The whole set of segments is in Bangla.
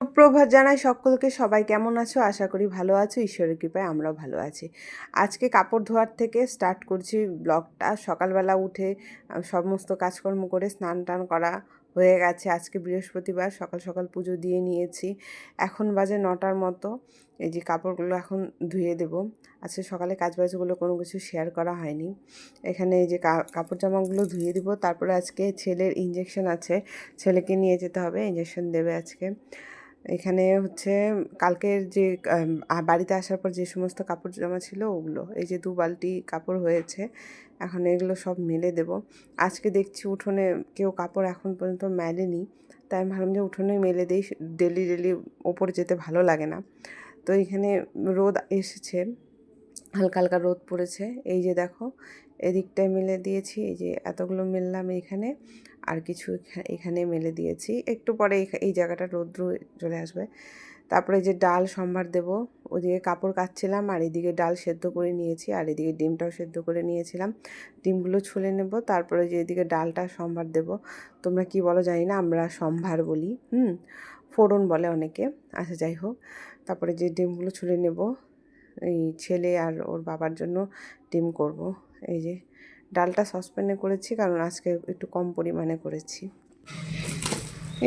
সুপ্রভাত জানাই সকলকে। সবাই কেমন আছো? আশা করি ভালো আছো। ঈশ্বরের কৃপায় আমরাও ভালো আছি। আজকে কাপড় ধোয়ার থেকে স্টার্ট করছি ব্লগটা সকালবেলা উঠে সমস্ত কাজকর্ম করে স্নান টান করা হয়ে গেছে। আজকে বৃহস্পতিবার সকাল সকাল পুজো দিয়ে নিয়েছি। এখন বাজে নটার মতো। এই যে কাপড়গুলো এখন ধুয়ে দেব। আজকে সকালে কাজ বাজগুলো কোনো কিছু শেয়ার করা হয়নি। এখানে এই যে কাপড় জামাগুলো ধুয়ে দিব। তারপরে আজকে ছেলের ইঞ্জেকশন আছে। ছেলেকে নিয়ে যেতে হবে। ইঞ্জেকশন দেবে আজকে। এখানে হচ্ছে কালকের যে বাড়িতে আসার পর যে সমস্ত কাপড় জামা ছিল ওগুলো, এই যে দু বালতি কাপড় হয়েছে, এখন এগুলো সব মেলে দেব। আজকে দেখছি উঠোনে কেউ কাপড় এখন পর্যন্ত মেলেনি, তাই আমি ভাবলাম যে উঠোনে মেলে দিই, ডেলি ডেলি ওপরে যেতে ভালো লাগে না। তো এখানে রোদ এসেছে। হালকা হালকা রোদ পড়েছে। এই যে দেখো, এদিকটায় মেলে দিয়েছি, এই যে এতগুলো মেললাম এইখানে আর কিছু এখানে মেলে দিয়েছি। একটু পরে এই জায়গাটা রৌদ্র চলে আসবে। তারপরে যে ডাল, সম্ভার দেব। ওদিকে কাপড় কাচ্ছিলাম, আর এদিকে ডাল সেদ্ধ করে নিয়েছি, আর এদিকে ডিমটাও সেদ্ধ করে নিয়েছিলাম। ডিমগুলো ছুলে নেব, তারপরে যে এদিকে ডালটা, সম্ভার দেব। তোমরা কি বলো জানি না, আমরা সম্ভার বলি, হুম? ফোড়ন বলে অনেকে। আচ্ছা যাই হোক। তারপরে যে ডিমগুলো ছুলে নেব এই ছেলে আর ওর বাবার জন্য ডিম করব। এই যে ডালটা সসপ্যানে করেছি, কারণ আজকে একটু কম পরিমাণে করেছি।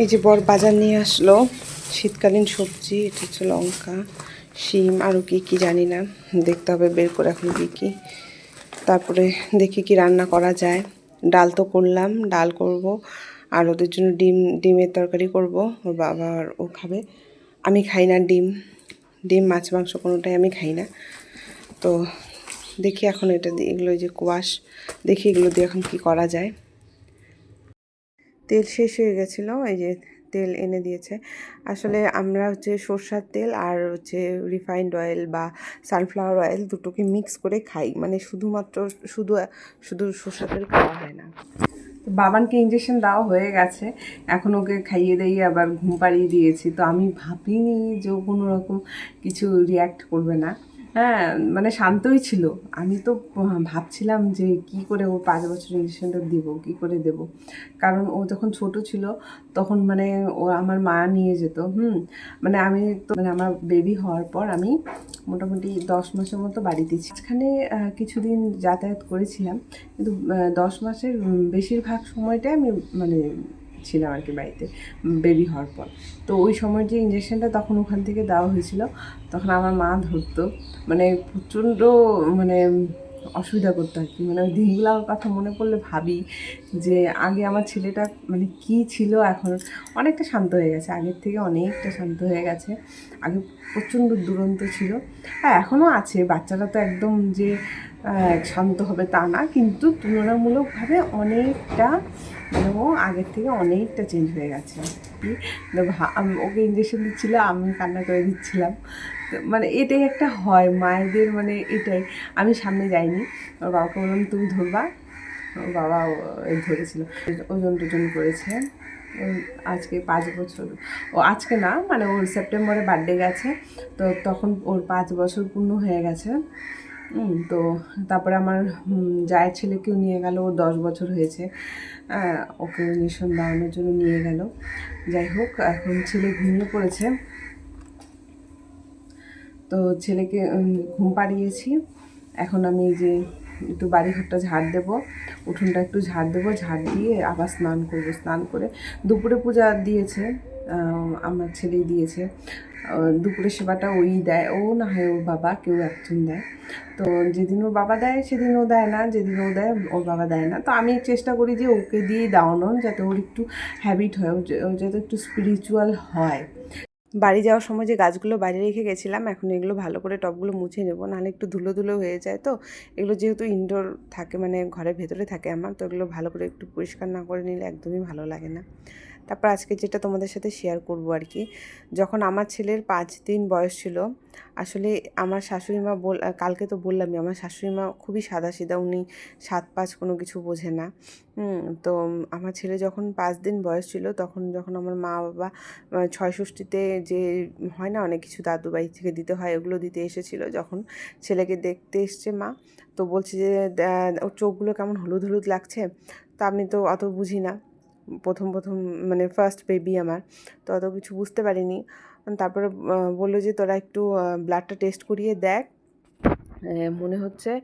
এই যে বর বাজার নিয়ে আসলো। শীতকালীন সবজি, এটা হচ্ছে লঙ্কা, শিম আরও কী কী জানি না। দেখতে হবে, বের করে এখন কী কী তারপরে দেখি কি রান্না করা যায়। ডাল তো করলাম, ডাল করব, আর ওদের জন্য ডিম, ডিমের তরকারি করব। ওর বাবা আর ও খাবে। আমি খাই না ডিম। ডিম, মাছ, মাংস কোনোটাই আমি খাই না। তো দেখি এখন এটা দিয়ে এগুলো যে কোয়াশ দেখি এগুলো দিয়ে এখন কি করা যায়। তেল শেষ হয়ে গেছিল, এই যে তেল এনে দিয়েছে। আসলে আমরা হচ্ছে সর্ষার তেল আর হচ্ছে রিফাইন্ড অয়েল বা সানফ্লাওয়ার অয়েল দুটোকে মিক্স করে খাই। মানে শুধুমাত্র শুধু শুধু সর্ষার তেল খাওয়া হয় না। বাবানকে ইঞ্জেকশন দেওয়া হয়ে গেছে। এখন ওকে খাইয়ে দিয়ে আবার ঘুম পাড়িয়ে দিয়েছি। তো আমি ভাবিনি যে কোনো রকম কিছু রিয়্যাক্ট করবে না। হ্যাঁ মানে শান্তই ছিল। আমি তো ভাবছিলাম যে কি করে ও পাঁচ বছর ইঞ্জেকশনটা দিব কি করে দেব? কারণ ও যখন ছোট ছিল তখন মানে ও আমার মা নিয়ে যেত হুম? মানে আমি তো মানে আমার বেবি হওয়ার পর আমি মোটামুটি দশ মাসের মতো বাড়িতে আহ, কিছুদিন যাতায়াত করেছিলাম। কিন্তু দশ মাসের বেশিরভাগ সময়টাই আমি মানে ছিলাম আর কি বাড়িতে বেবি হওয়ার পর। তো ওই সময় যে ইঞ্জেকশনটা তখন ওখান থেকে দেওয়া হয়েছিল, তখন আমার মা ধরতো। মানে প্রচণ্ড মানে অসুবিধা করতো আর কি। মানে ওই দিনগুলোর কথা মনে পড়লে ভাবি যে আগে আমার ছেলেটা মানে কি ছিল এখন অনেকটা শান্ত হয়ে গেছে। আগের থেকে অনেকটা শান্ত হয়ে গেছে। আগে প্রচণ্ড দুরন্ত ছিল। হ্যাঁ এখনও আছে। বাচ্চারা তো একদম যে শান্ত হবে তা না, কিন্তু তুলনামূলকভাবে অনেকটা মানে ও আগের থেকে অনেকটা চেঞ্জ হয়ে গেছে। ওকে ইঞ্জেকশন দিচ্ছিল, আমি কান্না করে দিচ্ছিলাম। তো মানে এটাই একটা হয়, মায়েদের মানে এটাই। আমি সামনে যাইনি, ওর বাবাকে বললাম, তুমি ধরবা? ওর বাবা ধরেছিল। ওজন টোজন করেছে। আজকে পাঁচ বছর। ও আজকে না মানে ওর সেপ্টেম্বরে বার্থডে গেছে, তো তখন ওর পাঁচ বছর পূর্ণ হয়ে গেছে। তো তারপরে আমার জায়ের ছেলেকেও নিয়ে গেল, ওর দশ বছর হয়েছে। ওকে ইঞ্জেকশন দেওয়ানোর জন্য নিয়ে গেল। যাই হোক, এখন ছেলে ঘুমিয়ে পড়েছে। তো ছেলেকে ঘুম পাড়িয়েছি। এখন আমি যে একটু বাড়ি ঘরটা ঝাড় দেবো। উঠোনটা একটু ঝাড় দেবো, ঝাড় দিয়ে আবার স্নান করব। স্নান করে দুপুরে পূজা দিয়েছে। আমার ছেলেই দিয়েছে। দুপুরের সেবাটা ওই দেয়। ও না হয় ওর বাবা, কেউ একজন দেয়। তো যেদিন ওর বাবা দেয়, সেদিন ও দেয় না। যেদিন ও দেয়, ওর বাবা দেয় না। তো আমি চেষ্টা করি যে ওকে দিয়েই দেওয়ানোর যাতে ওর একটু হ্যাবিট হয়, ও যাতে একটু স্পিরিচুয়াল হয়। বাড়ি যাওয়ার সময় যে গাছগুলো বাইরে রেখে গেছিলাম, এখন এগুলো ভালো করে টবগুলো মুছে নেব। নাহলে একটু ধুলো ধুলো হয়ে যায় তো। এগুলো যেহেতু ইনডোর থাকে মানে ঘরের ভেতরে থাকে আমার, তো এগুলো ভালো করে একটু পরিষ্কার না করে নিলে একদমই ভালো লাগে না। তারপর আজকে যেটা তোমাদের সাথে শেয়ার করব আর কি যখন আমার ছেলের পাঁচ দিন বয়স ছিল, আসলে আমার শাশুড়ি মা বল, কালকে তো বললামই, আমার শাশুড়ি মা খুবই সাদাসিধা, উনি সাত পাঁচ কোনো কিছু বোঝে না। তো আমার ছেলে যখন পাঁচ দিন বয়স ছিল, তখন যখন আমার মা বাবা ছয় ষষ্ঠীতে যে হয় না, অনেক কিছু দাদু বাড়ি থেকে দিতে হয়, ওগুলো দিতে এসেছিল, যখন ছেলেকে দেখতে এসছে মা, তো বলছে যে ওর চোখগুলো কেমন হলুদ হলুদ লাগছে? তা আমি তো অত বুঝি না। প্রথম প্রথম মানে ফার্স্ট বেবি আমার। তো অত কিছু বুঝতে পারিনি। তারপরে বলল যে তোরা একটু ব্লাডটা টেস্ট করিয়ে দেখ। মনে হচ্ছে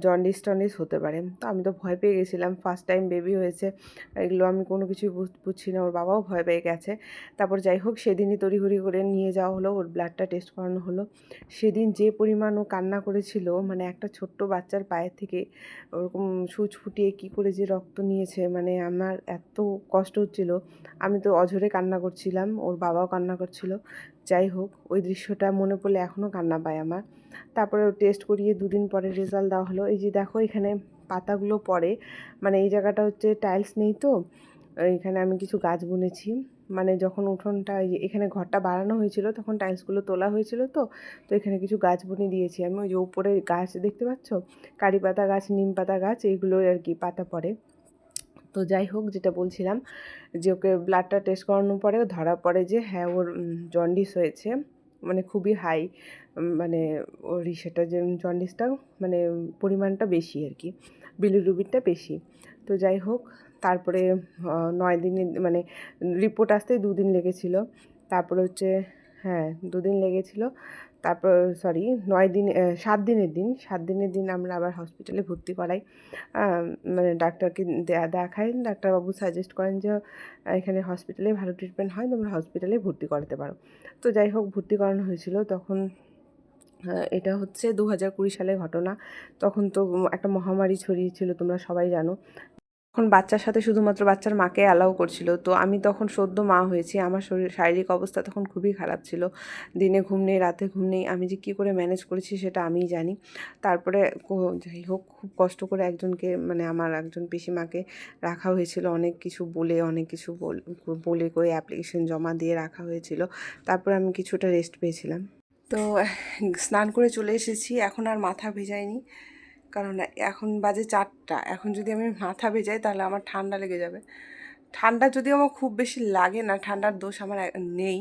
জন্ডিস টন্ডিস হতে পারে। তো আমি তো ভয় পেয়ে গেছিলাম। ফার্স্ট টাইম বেবি হয়েছে। এগুলো আমি কোনো কিছুই বুঝ- বুঝছি না। ওর বাবাও ভয় পেয়ে গেছে। তারপর যাই হোক, সেদিনই তড়িঘড়ি করে নিয়ে যাওয়া হলো। ওর ব্লাডটা টেস্ট করানো হলো। সেদিন যে পরিমাণ ও কান্না করেছিল মানে একটা ছোট্ট বাচ্চার পায়ের থেকে ওরকম সুচ ফুটিয়ে কী করে যে রক্ত নিয়েছে মানে আমার এত কষ্ট হচ্ছিল। আমি তো অঝরে কান্না করছিলাম। ওর বাবাও কান্না করছিল। যাই হোক, ওই দৃশ্যটা মনে পড়লে এখনও কান্না পায় আমার। তারপরে টেস্ট করিয়ে দুদিন পরে রেজাল্ট দেওয়া হলো। এই যে দেখো, এখানে পাতাগুলো পড়ে। মানে এই জায়গাটা হচ্ছে টাইলস নেই তো। এখানে আমি কিছু গাছ বুনেছি। মানে যখন উঠোনটা এখানে ঘরটা বাড়ানো হয়েছিল, তখন টাইলসগুলো তোলা হয়েছিল তো। তো এখানে কিছু গাছ বুনে দিয়েছি আমি। ওই যে উপরে গাছ দেখতে পাচ্ছ? কারি পাতা গাছ, নিম পাতা গাছ এইগুলো আর কি পাতা পড়ে। তো যাই হোক, যেটা বলছিলাম যে ওকে ব্লাডটা টেস্ট করানোর পরে ধরা পড়ে যে হ্যাঁ ওর জন্ডিস হয়েছে। মানে খুবই হাই মানে ওর ইসেটা যে জন্ডিসটা মানে পরিমাণটা বেশি আর কি বিলিরুবিনটা বেশি। তো যাই হোক, তারপরে নয় দিনে মানে রিপোর্ট আসতে দুদিন লেগেছিল। তারপরে হচ্ছে হ্যাঁ দুদিন লেগেছিল। তারপর সরি নয় দিন সাত দিনের দিন, সাত দিনের দিন আমরা আবার হসপিটালে ভর্তি করাই। মানে ডাক্তারকে দেখাই, ডাক্তারবাবু সাজেস্ট করেন যে এখানে হসপিটালে ভালো ট্রিটমেন্ট হয়, তোমরা হসপিটালে ভর্তি করাতে পারো। তো যাই হোক, ভর্তি করানো হয়েছিল, তখন এটা হচ্ছে দু হাজার কুড়ি সালের ঘটনা। তখন তো একটা মহামারী ছড়িয়েছিল, তোমরা সবাই জানো। তখন বাচ্চার সাথে শুধুমাত্র বাচ্চার মাকে অ্যালাউ করছিল। তো আমি তখন সদ্য মা হয়েছি, আমার শরীর, শারীরিক অবস্থা তখন খুবই খারাপ ছিল। দিনে ঘুম নেই, রাতে ঘুম নেই, আমি যে কী করে ম্যানেজ করেছি সেটা আমিই জানি। তারপরে যাই হোক, খুব কষ্ট করে একজনকে মানে আমার একজন পিসিমাকে রাখা হয়েছিল। অনেক কিছু বলে, অনেক কিছু বল- করে অ্যাপ্লিকেশন জমা দিয়ে রাখা হয়েছিল। তারপরে আমি কিছুটা রেস্ট পেয়েছিলাম। তো স্নান করে চলে এসেছি, এখন আর মাথা ভেজাইনি কারণ এখন বাজে চারটা। এখন যদি আমি মাথা ভেজাই তাহলে আমার ঠান্ডা লেগে যাবে। ঠান্ডা যদি আমার খুব বেশি লাগে না, ঠান্ডার দোষ আমার নেই।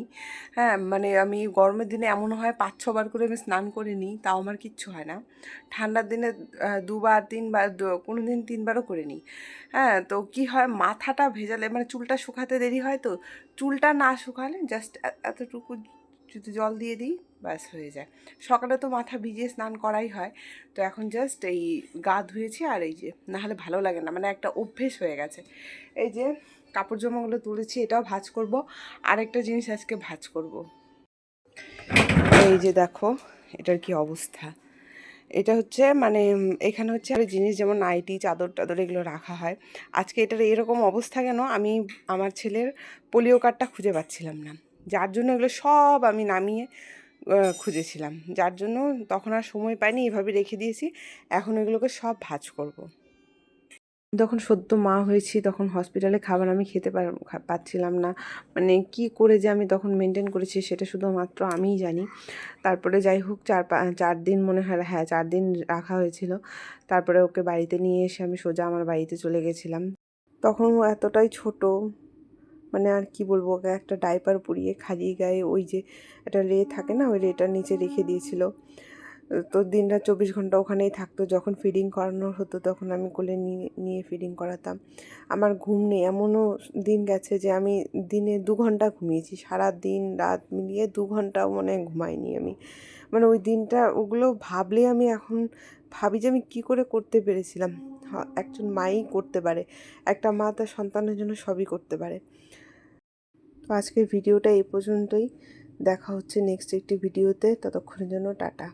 হ্যাঁ মানে আমি গরমের দিনে এমন হয় পাঁচ, ছবার করে আমি স্নান করে নিই, তাও আমার কিচ্ছু হয় না। ঠান্ডার দিনে দুবার, তিনবার কোনো দিন তিনবারও করে নিই। হ্যাঁ তো কি হয় মাথাটা ভেজালে মানে চুলটা শুকাতে দেরি হয় তো, চুলটা না শুকালে জাস্ট এতটুকু যদি জল দিয়ে দিই, ব্যাস হয়ে যায়। সকালে তো মাথা ভিজিয়ে স্নান করাই হয়। তো এখন জাস্ট এই গা ধুয়েছি আর এই যে নাহলে ভালো লাগে না মানে একটা অভ্যেস হয়ে গেছে। এই যে কাপড় জামাগুলো তুলেছি, এটাও ভাঁজ করব। আরেকটা জিনিস আজকে ভাজ করব। এই যে দেখো, এটার কি অবস্থা। এটা হচ্ছে মানে এখানে হচ্ছে আর জিনিস, যেমন নাইটি চাদর টাদর এগুলো রাখা হয়। আজকে এটার এরকম অবস্থা কেন? আমি আমার ছেলের পোলিও কার্ডটা খুঁজে পাচ্ছিলাম না। যার জন্য এগুলো সব আমি নামিয়ে খুঁজেছিলাম। যার জন্য তখন আর সময় পাইনি, এভাবে রেখে দিয়েছি। এখন এগুলোকে সব ভাঁজ করব। যখন সদ্য মা হয়েছি, তখন হসপিটালে খাবার আমি খেতে পার- পাচ্ছিলাম না। মানে কি করে যে আমি তখন মেনটেন করেছি, সেটা শুধুমাত্র আমিই জানি। তারপরে যাই হোক, চার পা, চার দিন মনে হয় হ্যাঁ চার দিন রাখা হয়েছিল। তারপরে ওকে বাড়িতে নিয়ে এসে আমি সোজা আমার বাড়িতে চলে গেছিলাম। তখন ও এতটাই ছোট মানে আর কি বলব, ওকে একটা ডাইপার পরিয়ে খালি গায়ে ওই যে একটা রে থাকে না, ওই রেটার নিচে রেখে দিয়েছিল। তো দিনরাত চব্বিশ ঘণ্টা ওখানেই থাকতো, যখন ফিডিং করানো হতো তখন আমি কোলে নিয়ে নিয়ে ফিডিং করাতাম। আমার ঘুম নেই, এমনও দিন গেছে যে আমি দিনে দু ঘণ্টা ঘুমিয়েছি, সারা দিন রাত মিলিয়ে দু ঘন্টাও মনে হয় ঘুমাইনি আমি। মানে ওই দিনটা, ওগুলো ভাবলে আমি এখন ভাবি যে আমি কী করে করতে পেরেছিলাম। একজন মাই করতে পারে, একটা মা তার সন্তানের জন্য সবই করতে পারে। তো আজকের ভিডিওটা এই পর্যন্তই। দেখা হচ্ছে নেক্সট একটি ভিডিওতে। ততক্ষণের জন্য টাটা।